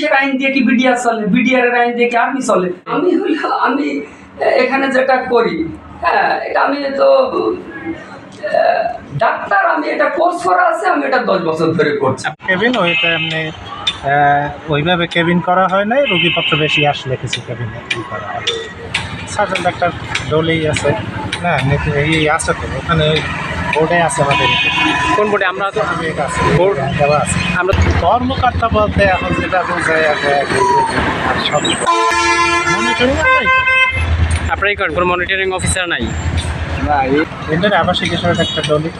পুলিশের আইন দিয়ে কি বিডিআর চলে? বিডিআর এর আইন দিয়ে কি আর্মি চলে? আমি হলো আমি এখানে যেটা করি হ্যাঁ এটা আমি তো ডাক্তার আমি এটা কোর্স করা আছে আমি এটা দশ বছর ধরে করছি। কেবিন ওইটা আহ, ওইভাবে কেবিন করা হয় নাই রুগীপত্র বেশি আসলে কিছু কেবিন করা হয়। সার্জন ডাক্তার ডলেই আছে না নীতি এই আছে তো ওখানে বোর্ডে আছে আমাদের। কোন বোর্ডে? আমরা তো আমি এটা আছে বোর্ড দেওয়া আছে। আমরা কর্মকর্তা বলতে এখন যেটা বোঝায় সব। মনিটরিং আপনারাই করেন কোনো মনিটরিং অফিসার নাই? এদের আবাসিক হিসেবে একটা ডলি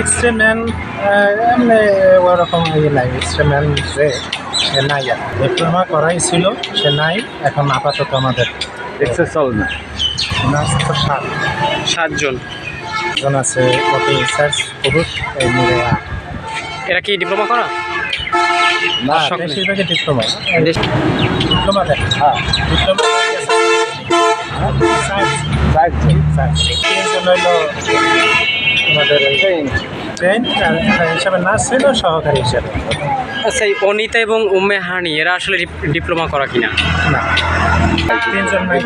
এক্সট্রে ম্যান এমনি ওরকম ইয়ে নাই। এক্সট্রে ম্যান যে সে নাই আর ডিপ্লোমা করাই ছিল সে নাই এখন আপাতত আমাদের। এক্সেস চলে না। সাতজন। জন আছে রিসার্চ পুরুষ এই মিলে এরা কি ডিপ্লোমা করা? না বেশিরভাগই ডিপ্লোমা ডিপ্লোমা হ্যাঁ। ডিপ্লোমা হিসাবে নার্স ছিল সহকারী হিসাবে। আচ্ছা এই অনিতা এবং উম্মে হানি এরা আসলে ডিপ্লোমা করা কিনা? না। তিনজন নাই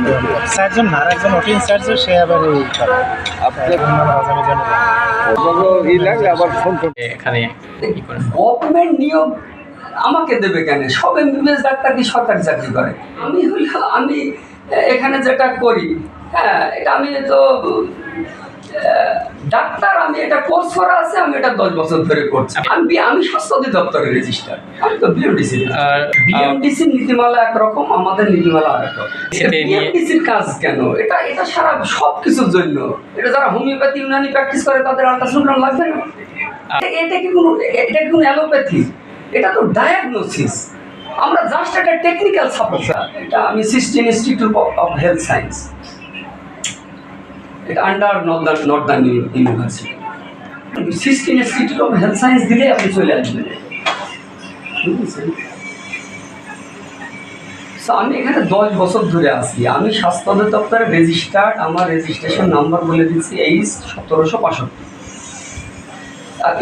চারজন না একজন ওটিন চার্জে সে আবার এই এখানে গভর্নমেন্ট নিয়োগ আমাকে দেবে কেন? সব এমবিবিএস ডাক্তার কি সরকারি চাকরি করে? আমি হইল আমি এখানে যেটা করি হ্যাঁ এটা আমি তো ডাক্তার আমি এটা কোর্স করা আছে আমি এটা দশ বছর ধরে করছি। আমি আমি স্বাস্থ্য অধিদপ্তরের রেজিস্টার আমি তো বিএমডিসি আর বিএমডিসির নীতিমালা একরকম আমাদের নীতিমালা আরেক রকম সেটা নিয়ে- বিএমডিসির কাজ কেন? এটা এটা সারা সব কিছুর জন্য। এটা যারা হোমিওপ্যাথি ইউনানি প্র্যাকটিস করে তাদের আল্ট্রাসাউন্ড লাগবে না? এটা কি কোনো এটা কি কোনো অ্যালোপ্যাথি? এটা তো ডায়াগনোসিস আমরা জাস্ট একটা টেকনিক্যাল সাপোর্ট এটা আমি system institute of health science এটা under northern northern university system institute of health science দিলে আপনি চলে আসবেন। আমি এখানে দশ বছর ধরে আছি। আমি স্বাস্থ্য অধিদপ্তরে রেজিস্টার্ড আমার রেজিস্ট্রেশন নাম্বার বলে দিচ্ছি এইচ সতেরোশো বাষট্টি।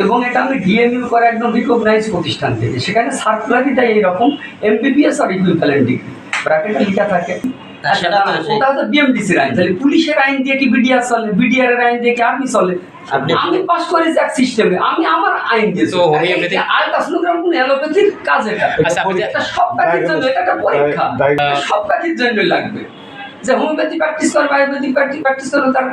এবং এটা আমি ডিএমইউ করে একদম রিকগনাইজ প্রতিষ্ঠান থেকে। সেখানে সার্কুলারই দেয় এইরকম এমবিবিএস আর ইকুইভ্যালেন্ট ডিগ্রি ব্র্যাকেটে লেখা থাকে। তো ওটা হচ্ছে বিএমডিসির আইন। তাহলে পুলিশের আইন দিয়ে কি বিডিআর চলে? বিডিআর এর আইন দিয়ে কি আর্মি চলে? আমি পাস করেছি এক সিস্টেমে আমি আমার আইন দিয়ে তো কোন অ্যালোপ্যাথির কাজ। এটা আচ্ছা, এটা সব কাজের জন্য এটা একটা পরীক্ষা। সব কাজের জন্য লাগবে। যে হোমিওপ্যাথি প্র্যাকটিস করবে আয়ুর্বেদিক প্র্যাকটিস প্র্যাকটিস করবে তার